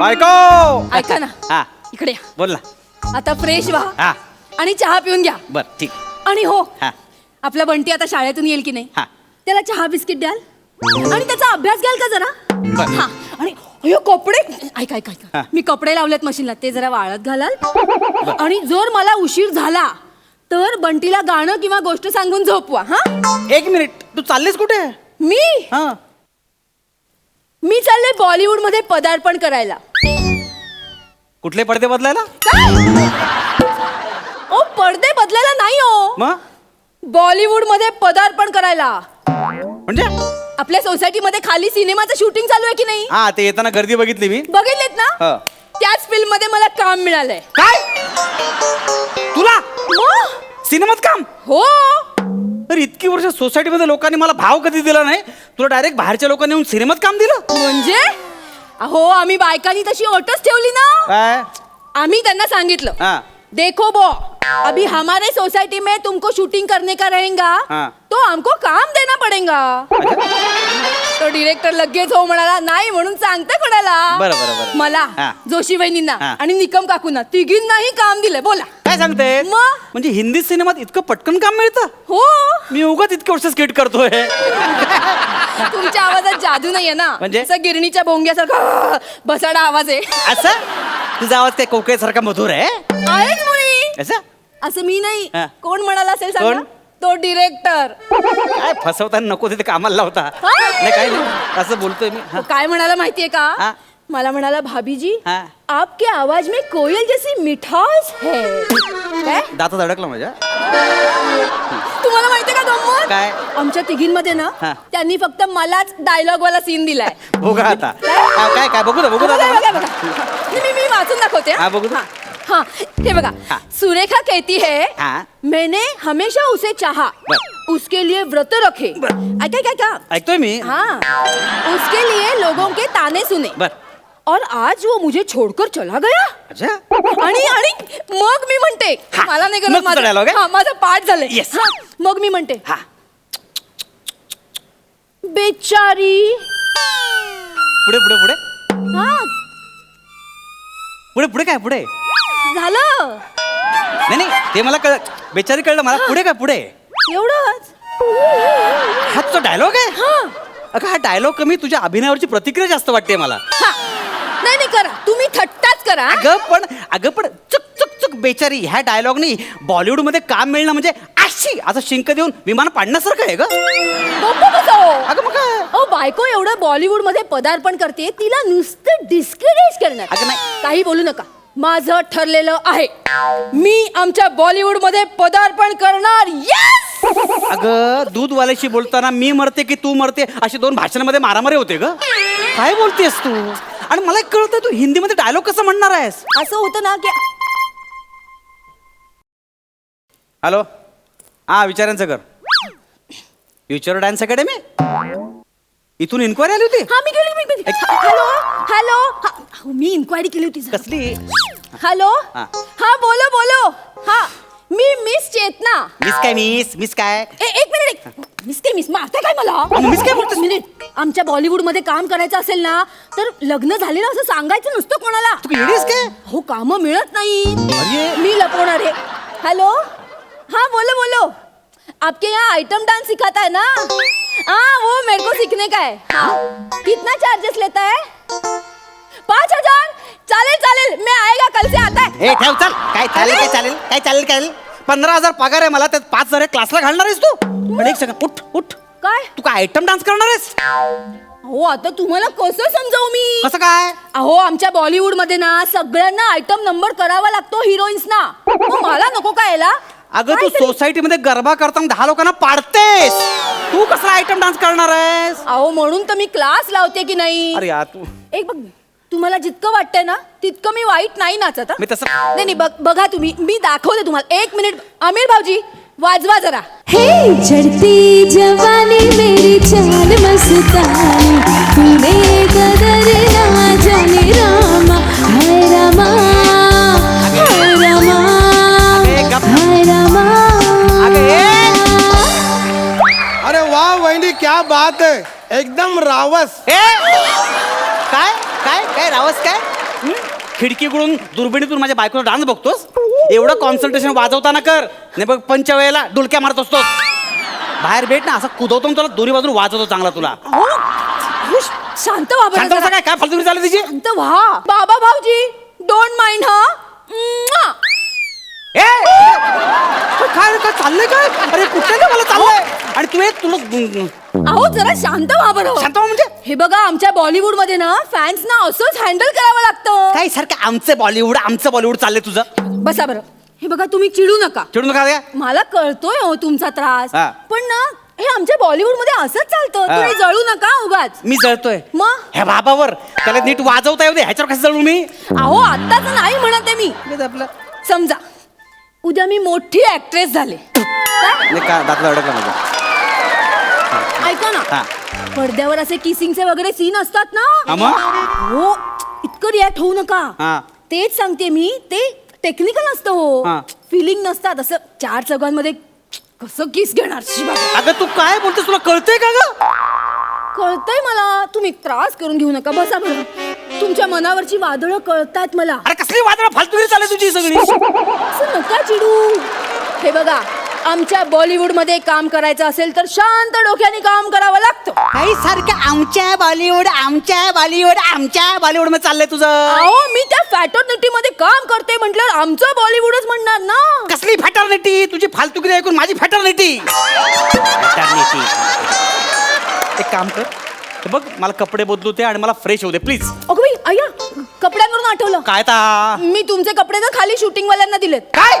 बायको! ऐका ना. हा. इकडे या. बोल ना. आता फ्रेश व्हा हा. आणि चहा पिऊन घ्या. बर ठीक. आणि हो हा. आपला बंटी आता शाळेतून येईल की नाही? हा. त्याला चहा बिस्किट द्याल आणि त्याचा अभ्यास घ्याल का जरा. हा. आणि अयो कपडे ऐका ऐका हा. ऐका मी कपडे लावलेत मशीनला. ते जरा वाळत घालाल. आणि जर मला उशीर झाला तर बंटीला गाणं किंवा गोष्ट सांगून झोपवा हा? एक मिनिट. तू चाललीस कुठे? मी? हा. मी चालले बॉलिवूडमध्ये पदार्पण करायला. कुठले पडदे बदलायला? ओ पडदे बदलायला नाही हो. मग बॉलिवूडमध्ये पदार्पण करायला. म्हणजे? आपल्या सोसायटीमध्ये खाली सिनेमाचं शूटिंग चालू आहे की नाही? हा ते येताना गर्दी बघितली मी. बघितलेत ना? हा. त्याच फिल्ममध्ये मला काम मिळालंय. काय? तुला? मग? सिनेमात काम? हो. तर इतकी वर्ष सोसायटीमध्ये लोकांनी मला भाव कधी दिला नाही? तुला डायरेक्ट बाहेरच्या लोकांनी येऊन सिनेमात काम दिलं? म्हणजे? अहो आम्ही बायकांनी तशी अटच ठेवली ना? काय? आम्ही त्यांना सांगितलं हा. देखो बो अभी हमारे सोसाइटी में तुमको शूटिंग करने का रहेगा हाँ. तो हमको काम देना पडेगा. तो डिरेक्टर लगेच हो म्हणाला नाही म्हणून सांगते कोणाला. बरं, बरं, बरं. मला. जोशी वहिनींना हा. आणि निकम काकूंना तिघींनाही काम दिलंय बोला. काय सांगते? मग? म्हणजे हिंदी सिनेमात इतकं पटकन काम मिळतं? हो. मी उगाच इतके वर्ष स्किट करतोय. तुमच्या आवाजात जादू नाहीये ना. म्हणजे? असं गिरणीच्या भोंग्यासारखा बसाडा आवाज आहे. असं? तुझा आवाज काय कोकळेसारखा मधुर आहे? आहेच असं? असं मी नाही. हा. कोण म्हणाला असेल सांगा? कोण? तो डिरेक्टर काय फसवताना नको तिथे कामाला लावता. हा? नाही काय नाही. असं बोलतोय मी. हा. काय म्हणाला माहितीये का. मला म्हणाला भाभीजी हा. आपके आवाज में कोयल जैसी मिठास है काय दातात अडकला माझ्या तुम्हाला माहितीये का गंमत काय? आमच्या तिघींमध्ये ना हा. त्यांनी फक्त मलाच डायलॉग वाला सीन दिलाय बघा आता हा, काय काय बघू बघू दे बघा, बघा, आता. बघा. मी मी- मी वाचून दाखवते हा, बघू दे. हा हा, हे बघा हा. सुरेखा कहती है हा. मैंने हमेशा उसे चाहा बर. उसके लिए व्रत रखे बर. ऐका काय का ऐकतोय मी हाँ उसके लिए लोगों के ताने सुने बर और आज वो मुझे छोड़कर चला गया। अच्छा। आणि आणि मग मी म्हणते हा. मला नाही मग गरज तुझा dialogue आहे? हा माझं पाठ झालंय. Yes. हा, मग मी म्हणते हा. बेचारी. पुढे पुढे पुढे. हा. पुढे पुढे काय पुढे? झालं. नाही नाही ते मला कळ बेचारी कळलं मला पुढे काय पुढे? एवढंच. हा तुझा डायलॉग आहे? हा. अगं हा डायलॉग कमी तुझ्या अभिनयावरची प्रतिक्रिया जास्त वाटते मला. हा. नाही नाही करा. तुम्ही थट्टाच करा. अगं पण अगं पण चुक चुक चुक बेचारी. ह्या डायलॉगनी बॉलिवूडमध्ये काम मिळणं म्हणजे आशी असं शिंक देऊन विमान पाडण्यासारखं आहे ग. गप्प हो. अगं मग काय? अहो बायको एवढं बॉलिवूडमध्ये पदार्पण करते तिला नुसतं डिस्क्रेडिट करणार. अगं नाही. काही बोलू नका. माझं ठरलेलं आहे. मी आमच्या बॉलिवूडमध्ये पदार्पण करणार. येस अगं दूधवाल्याशी बोलताना मी मरते की तू मरते अशी दोन भाषणांमध्ये मारामारी होते ग. काय बोलतेस तू? आणि मला एक कळतं तू हिंदीमध्ये डायलॉग कसं म्हणणार आहेस? असं होतं ना की हॅलो हा विचारांचं कर. फ्युचर डान्स अकॅडमी इथून इन्क्वायरी आली होती? हा मी गेली मी. हॅलो हॅलो हा, हो, मी इन्क्वायरी केली होती जरा. कसली? हॅलो हा. हा बोलो बोलो. हा. मी मिस चेतना मिस काय मिस मिस काय? ए, एक मिनिट एक मिस काय मिस मारता काय मला? मिस काय बोलतेस? एक मिनिट आमच्या बॉलिवूडमध्ये काम करायचं असेल ना तर लग्न झालेलं असं सांगायचं नसतं कोणाला. तू येडीस काय? हो काम मिळत नाही. अरे. मी लपवणार आहे. हॅलो हाँ बोलो बोलो. आपके यहाँ आइटम डांस सिखाता है ना? हाँ वो मेरे को सीखने का है. हाँ. कितना चार्जेस लेता है? पाँच हजार? चालेल चालेल मैं से आता. है ठेव चल. काय चालेल काय चालेल काय चालेल काय पंधरा हजार पगार आहे मला त्यात पाच हजार क्लासला घालणार आहेस तू? पण एक सेकंड उठ उठ. काय? तू काय आयटम डान्स करणार आहेस? हो आता तुम्हाला कसं समजावू मी? कसं काय? अहो आमच्या बॉलिवूडमध्ये ना सगळ्यांना आयटम नंबर करावा लागतो हिरोईन्स ना. मग मला नको काय याला? अगं तू काहीतरी- सोसायटीमध्ये गरबा करताना दहा लोकांना पाडतेस. तू कसला आयटम डान्स करणार आहेस? अहो म्हणून तर मी क्लास लावते की नाही? अरे यार तू एक बघ तुम्हाला जितकं वाटतंय ना तितकं मी वाईट नाही नाचत. मी तसं नाही नाही बघ बघा तुम्ही मी दाखवते तुम्हाला एक मिनिट आमिर भाऊजी वाजवा जरा हे चढ़ती जवानी मेरी जान मस्तानी तूने कदर ना जाने रामा हाय रामा हाय रामा अबे गप ना. हाय रामा ए! अरे वाह वहिनी क्या बात है एकदम रावस ए! काय काय काय रावस काय हं? खिडकीकडून दुर्बिणीतून माझ्या बायकोचा डान्स बघतोस? एवढं कॉन्सन्ट्रेशन वाजवताना कर. नाही बघ पंच वेळेला डुलक्या मारत असतोस. बाहेर भेट ना असं कुदवतो तुला दोन्ही बाजून वाजवतो चांगला तुला. शांत व्हा बरं शांत बसा जरा. काय? काय फालतू चालू तिची शांत व्हा. बाबा भाऊजी डोंट माइंड हा? म्वा. ए! काय काय चाललंय काय अरे कुठे काय मला चाललंय आणि तू एक तुला अहो जरा शांत व्हा बरं. शांत व्हा म्हणजे? हे बघा आमच्या बॉलिवूडमध्ये ना फॅन्स ना असंच हँडल करावं लागतं. काय सारखं आमचं बॉलिवूड आमचं बॉलिवूड चाललंय तुझं? बसा बरं. हे बघा तुम्ही चिडू नका. चिडू नका रे. मला कळतोय हो तुमचा त्रास. हा. पण ना हे आमच्या बॉलिवूडमध्ये असंच चालतं. हा. तुम्ही जळू नका उगाच. मी जळतोय. मग? ह्या बाबावर. त्याला नीट वाजवता येऊ दे. ह्याच्यावर कसं जळू मी? अहो आत्ताच नाही म्हणत आहे मी. आपलं. समजा उद्या मी मोठी ऍक्ट्रेस झाले. काय? नाही का दाखला अडकला माझा. ऐका ना. हा. पडद्यावर असे किसिंगचे वगैरे सीन असतात ना. हा मग? हो इतकं रिॲक्ट होऊ नका. तेच सांगते मी ते टेक्निकल असतं हो. हा. फिलिंग नसतात. असं चार चौघांमध्ये कसं किस घेणार? शिवा अगं तू काय बोलतेस? तुला कळतंय का ग? कळतंय मला. तुम्ही त्रास करून घेऊ नका. बसा बरं. तुमच्या मनावरची वादळं कळतात मला. अरे कसली वादळ? फालतू चालली तुझी सगळी. असं नका चिडू. हे बघा. आमच्या बॉलिवूडमध्ये काम करायचं असेल तर शांत डोक्याने काम करावं लागतं. काही सारखं आमच्या बॉलिवूड आमच्या बॉलिवूड आमच्या बॉलिवूडमध्ये चाललंय तुझं. अहो मी त्या फॅटर्निटी मध्ये काम करते म्हटलं आमचं बॉलिवूडच म्हणणार ना. कसली फॅटर्निटी तुझी फालतुगिरी ऐकून माझी फॅटर्निटी एक काम कर. हे बघ मला कपडे बदलू दे आणि मला फ्रेश होऊ दे प्लीज अगं बाई अय्या कपड्यांवरून आठवलं. काय ता मी तुमचे कपडे ना खाली शूटिंग वाल्यांना दिलेत. काय?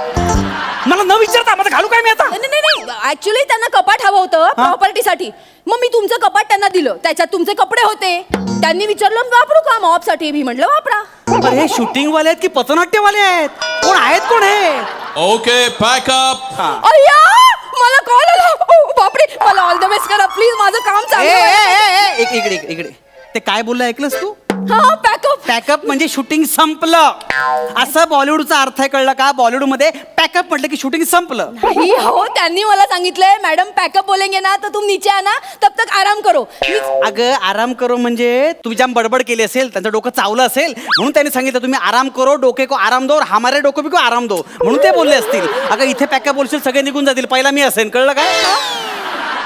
मला न विचारता मला घालू काय मी आता? नाही नाही नाही. ऍक्च्युली त्यांना कपाट हवं होतं प्रॉपर्टीसाठी मग मी तुमचं कपाट त्यांना दिलं. त्याच्यात तुमचे कपडे होते. त्यांनी विचारलं वापरू का मॉपसाठी? मी म्हटलं वापरा. अरे हे शूटिंग वाले आहेत की पथनाट्यवाले आहेत? कोण आहेत कोण हे? Okay, pack up. अय्या मला कॉल आला. ओ, बापरे मला ऑल द बेस्ट करा. प्लीज माझं काम ए, चालू ए, आहे. ए, ए, इक- इकडे इकडे इकडे. ते काय बोललं ऐकलंस तू? हा पॅकअप म्हणजे शूटिंग संपलं. असं बॉलिवूडचा अर्थ आहे कळलं का? बॉलिवूडमध्ये पॅकअप म्हटलं की शूटिंग संपलं. नहीं हो त्यांनी मला सांगितलंय मॅडम पॅकअप बोलेंगे ना तर तुम नीचे आना तब तक आराम करो. मी- अगं आराम करो म्हणजे तुम्ही जाम बडबड केली असेल त्यांचं डोकं चावलं असेल म्हणून त्यांनी सांगितलं तुम्ही आराम करो डोके को आराम दो और हमारे डोके भी को आराम दो. म्हणून ते बोलले असतील. अगं इथे पॅकअप बोलशील सगळे निघून जातील. पहिला मी असेल कळलं काय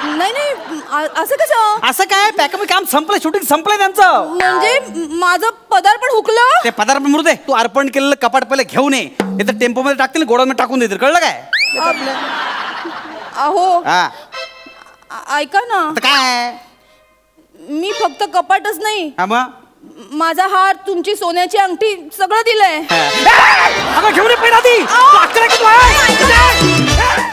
नाही नाही आ- असं कसं? असं काय? पॅकअप काम संपलं शूटिंग संपलंय त्यांचं. म्हणजे माझं पदार्पण हुकलं? ते पदार्थ मरू दे तू अर्पण केलेलं कपाट पहिले घेऊन ये नाही तर टेम्पो मध्ये टाकतील गोडामध्ये टाकून देतील. कळलं काय? अहो. हा. आ- ऐका ना. आता काय? मी फक्त कपाटच नाही. हा मग? माझा हार तुमची सोन्याची अंगठी सगळं दिलंय. अगं घेऊन ये पहिला ती तू अक्कल आहे? का तू, हा?